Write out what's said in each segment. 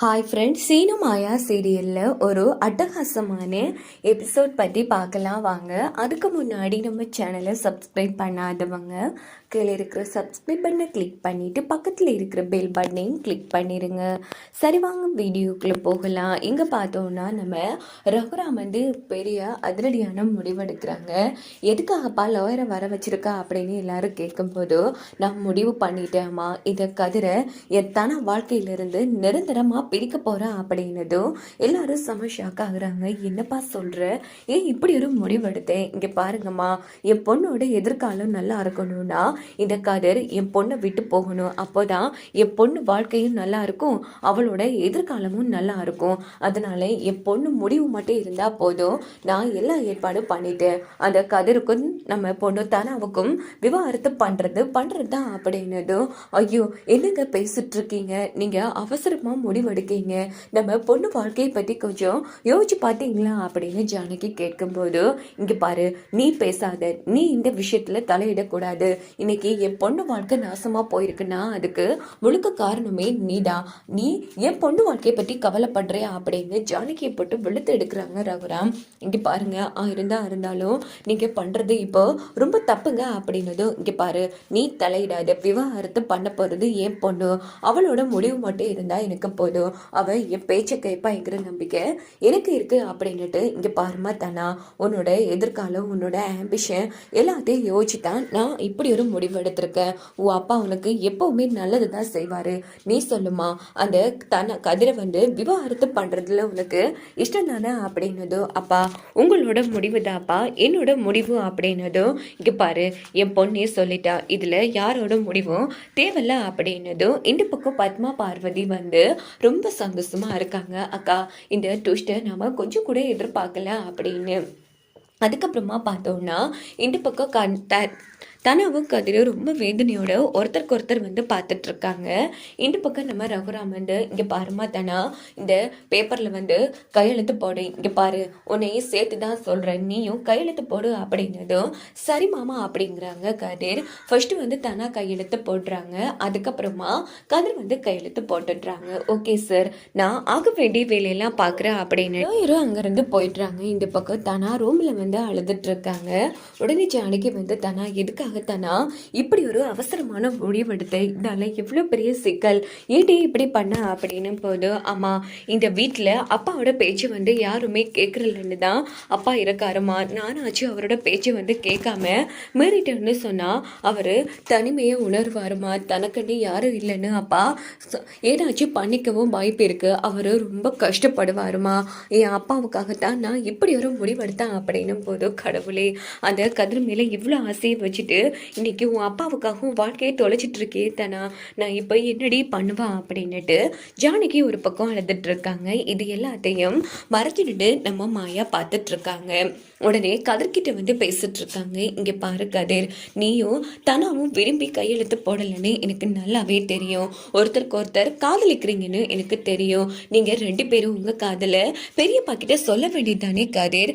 Hi friends Seenu மாயா சீரியலில் ஒரு அட்டகாசமான எபிசோட் பற்றி பார்க்கலாம் வாங்க. அதுக்கு முன்னாடி நம்ம சேனலை சப்ஸ்கிரைப் பண்ணாதவங்க கீழே இருக்கிற சப்ஸ்கிரைப் பண்ணை கிளிக் பண்ணிவிட்டு பக்கத்தில் இருக்கிற பெல் பட்டனையும் கிளிக் பண்ணிடுங்க சரி வாங்க வீடியோக்குள்ளே போகலாம். இங்கே பார்த்தோன்னா நம்ம ரகுராம் வந்து பெரிய அதிரடியான முடிவெடுக்கிறாங்க. எதுக்காகப்பா லாயரை வர வச்சுருக்கா அப்படின்னு எல்லாரும் கேட்கும்போது நான் முடிவு பண்ணிட்டேம்மா. இதை கதிரை என் வாழ்க்கையிலிருந்து நிரந்தரமாக பிரிக்க போகிறேன் அப்படின்னதும் எல்லாரும் செம ஷாக் ஆகுறாங்க. என்னப்பா சொல்கிற ஏன் இப்படி ஒரு முடிவெடுத்தேன் இங்கே பாருங்கம்மா என் பொண்ணோட எதிர்காலம் நல்லா இருக்கணும்னா இந்த கதிர் என் பொண்ணை விட்டு போகணும். அப்போதான் என் பொண்ணு வாழ்க்கையும் நல்லா இருக்கும் அவளோட எதிர்காலமும் நல்லா இருக்கும். அதனால என் பொண்ணு முடிவு மட்டும் இருந்தால் போதும் நான் எல்லா ஏற்பாடும் பண்ணிட்டேன். அந்த கதிருக்கும் நம்ம பொண்ணு தனாவுக்கும் விவாகரத்து பண்ணுறது பண்ணுறது தான் அப்படின்னதும் ஐயோ என்னங்க பேசிட்டு இருக்கீங்க? நீங்கள் அவசரமாக இருக்கீங்க நம்ம பொண்ணு வாழ்க்கையை பற்றி கொஞ்சம் யோசிச்சு பார்த்தீங்களா? அப்படின்னு ஜானகி கேட்கும்போது இங்கே பாரு நீ பேசாத நீ இந்த விஷயத்தில் தலையிடக்கூடாது. இன்னைக்கு என் பொண்ணு வாழ்க்கை நாசமாக போயிருக்குன்னா அதுக்கு முழுக்க காரணமே நீதான். நீ என் பொண்ணு வாழ்க்கையை பற்றி கவலைப்படுறியா அப்படின்னு ஜானகியை போட்டு வெளுத்து எடுக்கிறாங்க ரகுராம். இங்கே பாருங்க ஆ இருந்தா இருந்தாலும் நீங்கள் பண்ணுறது இப்போ ரொம்ப தப்புங்க அப்படின்னதும் இங்கே பாரு நீ தலையிடாத விவாகரத்து பண்ண போகிறது என் பொண்ணு. அவளோட முடிவு மட்டும் இருந்தால் எனக்கு போதும். அவள் என் பேச்சை கேட்பாங்கிற நம்பிக்கை எனக்கு இருக்கு அப்படின்னுட்டு இங்கே பாருமா தானா உன்னோட எதிர்காலம் உன்னோட ஆம்பிஷன் எல்லாத்தையும் யோசிச்சு தான் நான் இப்படி ஒரு முடிவு எடுத்திருக்கேன். உன் அப்பா உனக்கு எப்பவுமே நல்லது தான் செய்வார். நீ சொல்லுமா அந்த தன கதிரை வந்து விவாகரத்து பண்ணுறதுல உனக்கு இஷ்டம் தானே அப்படின்னதோ? அப்பா உங்களோட முடிவு தான்ப்பா என்னோட முடிவு அப்படின்னதும் இங்கே பாரு என் பொண்ணே சொல்லிட்டா இதில் யாரோட முடிவும்? தேவையில்ல அப்படின்னதும் இந்த பக்கம் பத்மா பார்வதி வந்து ரொம்ப ரொம்ப சந்தோஷமா இருக்காங்க. அக்கா இந்த ட்விஸ்ட்டை நாம் கொஞ்சம் கூட எதிர்பார்க்கல அப்படின்னு. அதுக்கப்புறமா பார்த்தோம்னா இந்த பக்கம் கண் தனாவும் கதிரும் ரொம்ப வேதனையோட ஒருத்தருக்கு ஒருத்தர் வந்து பார்த்துட்டு இருக்காங்க இந்த பக்கம் நம்ம ரகுராம் வந்து இங்கே பாருமா தனா இந்த பேப்பரில் வந்து கையெழுத்து போடு இங்கே பாரு உன்னையும் சேர்த்து தான் சொல்கிறேன் நீயும் கையெழுத்து போடு அப்படின்னதும் சரி மாமா அப்படிங்கிறாங்க கதிர். ஃபர்ஸ்ட்டு வந்து தனா கையெழுத்து போடுறாங்க அதுக்கப்புறமா கதிர் வந்து கையெழுத்து போட்டுடுறாங்க. ஓகே சார் நான் ஆக வேண்டிய வேலையெல்லாம் பார்க்குறேன் அப்படின்னு. லாயரும் அங்கேருந்து போயிடுறாங்க இந்த பக்கம் தனா ரூமில் வந்து அழுதுட்டு இருக்காங்க உடனே ஜானகி வந்து தனா எதுக்காக தானா இப்படி ஒரு அவசரமான முடிவெடுத்த இதனால் எவ்வளோ பெரிய சிக்கல். ஏடி இப்படி பண்ண அப்படின்னு போது அம்மா இந்த வீட்டில் அப்பாவோட பேச்சு வந்து யாருமே கேட்குறலன்னு தான் அப்பா இருக்காருமா நானாச்சும் அவரோட பேச்சு வந்து கேட்காம மீறிட்டேன்னு சொன்னால் அவர் தனிமையை உணர்வாருமா? தனக்குன்னு யாரும் இல்லைன்னு அப்பா ஏதாச்சும் பண்ணிக்கவும் வாய்ப்பு இருக்குது அவர் ரொம்ப கஷ்டப்படுவாருமா? என் அப்பாவுக்காகத்தான் நான் இப்படி ஒரு முடிவெடுத்தேன் அப்படின்னும் போது கடவுளே அந்த கதிர் மேலே இவ்வளோ ஆசையை வச்சுட்டு இன்னைக்கு உன் அப்பாவுக்காகவும் வாழ்க்கையை தொலைச்சிட்டு இருக்கே தானா. நான் இப்போ என்னடி பண்ணுவா அப்படின்னுட்டு ஜானகி ஒரு பக்கம் அழுதுட்டு இருக்காங்க. இது எல்லாத்தையும் மறைச்சிட்டு நம்ம மாயா பார்த்துட்டு இருக்காங்க. உடனே கதிர்கிட்ட வந்து பேசிட்டு இருக்காங்க. இங்க பாரு கதிர் நீயும் தனாவும் விரும்பி கையெழுத்து போடலைன்னு எனக்கு நல்லாவே தெரியும். ஒருத்தருக்கு ஒருத்தர் காதலிக்கிறீங்கன்னு எனக்கு தெரியும். நீங்க ரெண்டு பேரும் உங்க காதல பெரியப்பா கிட்ட சொல்ல வேண்டியதானே கதிர்?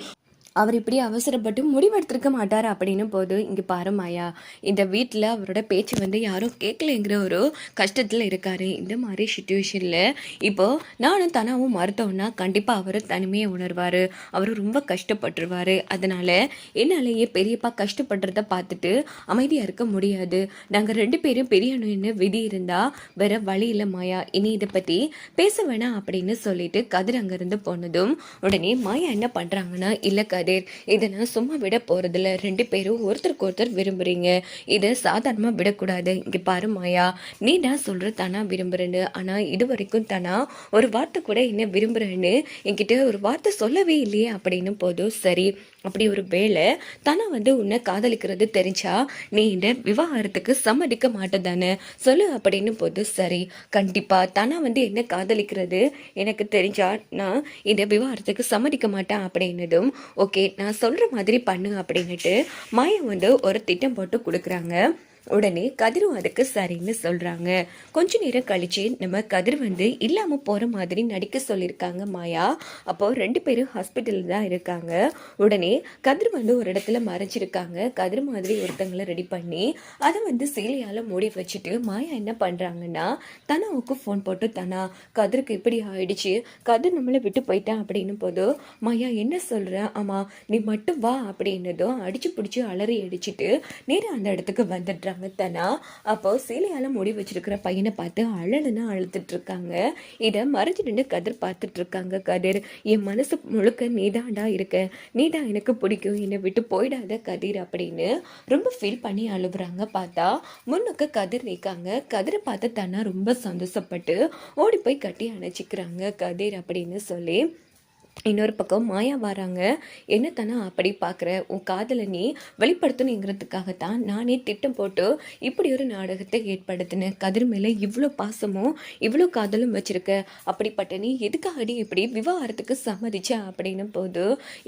அவர் இப்படி அவசரப்பட்டு முடிவெடுத்திருக்க மாட்டார் அப்படின்னு போது இங்கே பாரு மாயா இந்த வீட்டில் அவரோட பேச்சு வந்து யாரும் கேட்கலைங்கிற ஒரு கஷ்டத்தில் இருக்காரு. இந்த மாதிரி சுச்சுவேஷனில் இப்போ நானும் தனாவும் மறுத்தோம்னா கண்டிப்பாக அவர் தனிமையை உணர்வார். அவர் ரொம்ப கஷ்டப்பட்டுருவார். அதனால் என்னாலேயே பெரியப்பா கஷ்டப்படுறத பார்த்துட்டு அமைதியாக இருக்க முடியாது. நாங்கள் ரெண்டு பேரும் பெரியணுன்னு விதி இருந்தால் வேற வழி இல்லை மாயா. இனி இதை பற்றி பேச வேணாம் அப்படின்னு சொல்லிட்டு கதிர் அங்கேருந்து போனதும் உடனே மாயா என்ன பண்ணுறாங்கன்னா இல்லை கதிர் இதை நான் சும்மா விட போகிறதில்ல ரெண்டு பேரும் ஒருத்தருக்கு ஒருத்தர் விரும்புகிறீங்க இதை சாதாரணமாக விடக்கூடாது. இங்கே பாரு மாயா நீ நான் சொல்கிற தானா விரும்புகிறேன்னு ஆனால் இது வரைக்கும் தானா ஒரு வார்த்தை கூட என்ன விரும்புகிறேன்னு என்கிட்ட ஒரு வார்த்தை சொல்லவே இல்லையே அப்படின்னு போதும். சரி அப்படி ஒரு வேலை தானா வந்து உன்னை காதலிக்கிறது தெரிஞ்சா நீ இந்த விவாகரத்துக்கு சம்மதிக்க மாட்டேதானே? சொல்லு அப்படின்னு போது சரி கண்டிப்பாக தானா வந்து என்ன காதலிக்கிறது எனக்கு தெரிஞ்சா நான் இந்த விவாகரத்துக்கு சம்மதிக்க மாட்டேன் அப்படின்னதும் ஓகே ஓகே நான் சொல்கிற மாதிரி பண்ணு அப்படின்னுட்டு மாயா வந்து ஒரு திட்டம் போட்டு கொடுக்குறாங்க. உடனே கதிரும் அதுக்கு சரின்னு சொல்கிறாங்க கொஞ்ச நேரம் கழிச்சு நம்ம கதிர் வந்து இல்லாமல் போகிற மாதிரி நடிக்க சொல்லியிருக்காங்க மாயா. அப்போது ரெண்டு பேரும் ஹாஸ்பிட்டலில் தான் இருக்காங்க. உடனே கதிர் வந்து ஒரு இடத்துல மறைச்சிருக்காங்க கதிர் மாதிரி ஒருத்தங்களை ரெடி பண்ணி அதை வந்து சீலையால் மூடி வச்சுட்டு மாயா என்ன பண்ணுறாங்கன்னா தனாவுக்கு ஃபோன் போட்டு தனா கதிருக்கு இப்படி ஆயிடுச்சு. கதிர் நம்மளை விட்டு போயிட்டான். அப்படின்னு போது மாயா என்ன சொல்கிற ஆமாம் நீ மட்டும் வா. அப்படின்னதும் அடிச்சு பிடிச்சி அலறி அடிச்சுட்டு நேராக அந்த இடத்துக்கு வந்துடுறாங்க தனா அப்போ சீலையால் மூடி வச்சிருக்கிற பையனை பார்த்து அழலுன்னு அழுத்துட்ருக்காங்க இருக்காங்க இதை மறைஞ்சு நின்று கதிர் பார்த்துட்டு இருக்காங்க கதிர். என் மனசு முழுக்க நீதாண்டா இருக்க. நீதான் எனக்கு பிடிக்கும். என்னை விட்டு போயிடாத கதிர் அப்படின்னு ரொம்ப ஃபீல் பண்ணி அழுகுறாங்க. பார்த்தா முன்னுக்கு கதிர் நிற்காங்க கதிரை பார்த்து தனா ரொம்ப சந்தோஷப்பட்டு ஓடி போய் கட்டி அணைச்சிக்கிறாங்க கதிர் அப்படின்னு சொல்லி. இன்னொரு பக்கம் மாயா வராங்க. என்ன தானே அப்படி பார்க்குற உன் காதலை நீ வெளிப்படுத்தணுங்கிறதுக்காகத்தான் நானே திட்டம் போட்டு இப்படி ஒரு நாடகத்தை ஏற்படுத்தினேன் கதிர் மேலே இவ்வளோ பாசமும் இவ்வளோ காதலும் வச்சிருக்க. அப்படிப்பட்ட நீ எதுக்காகடி இப்படி விவாகரத்துக்கு சம்மதிச்ச? அப்படின்னு போது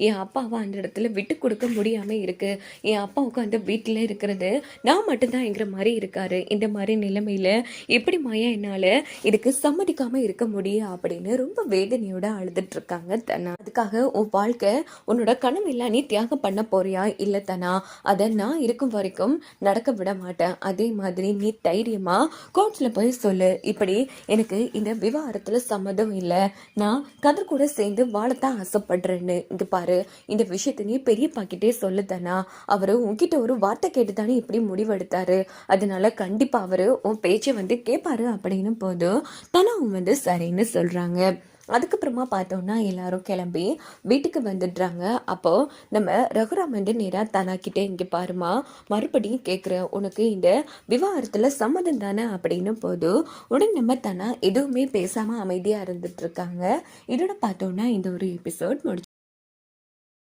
என் அப்பாவை அந்த இடத்துல விட்டு கொடுக்க முடியாமல் இருக்குது என் அப்பாவுக்கு அந்த வீட்டில் இருக்கிறது நான் மட்டும்தான்ங்கிற மாதிரி இருக்காரு. இந்த மாதிரி நிலைமையில் எப்படி மாயா என்னால் இதுக்கு சம்மதிக்காமல் இருக்க முடியும் அப்படின்னு ரொம்ப வேதனையோடு அழுதுட்டு இருக்காங்க தனா. அதுக்காக உன் வாழ்க்கை உன்னோட கனவு எல்லாம் நீ தியாகம் பண்ண போறியா? இல்லை தனா அதை நான் இருக்கும் வரைக்கும் நடக்க விட மாட்டேன். அதே மாதிரி நீ தைரியமா கோர்ட்ஸில் போய் சொல்லு. இப்படி எனக்கு இந்த விவகாரத்தில் சம்மதம் இல்லை. நான் கதர் கூட சேர்ந்து வாழத்தான் ஆசைப்படுறேன்னு. இங்கே பாரு இந்த விஷயத்தை நீ பெரிய பாக்கிட்டே சொல்லு தானா. அவர் உன்கிட்ட ஒரு வார்த்தை கேட்டு தானே இப்படி முடிவெடுத்தாரு. அதனால கண்டிப்பாக அவர் உன் பேச்சை வந்து கேட்பாரு அப்படின்னு போதும் தனாவும் வந்து சரின்னு சொல்கிறாங்க அதுக்கப்புறமா பார்த்தோன்னா எல்லாரும் கிளம்பி வீட்டுக்கு வந்துடுறாங்க. அப்போ நம்ம ரகுராம் வந்து நேராக தனாக்கிட்டே இங்கே பாருமா மறுபடியும் கேட்குறேன் உனக்கு இந்த விவாகரத்தில் சம்மதம் தானே? அப்படின்னு போது உடனே நம்ம தனா எதுவுமே பேசாமல் அமைதியாக இருந்துட்டு இருக்காங்க. இதோட பார்த்தோன்னா இந்த ஒரு எபிசோட் முடிச்சு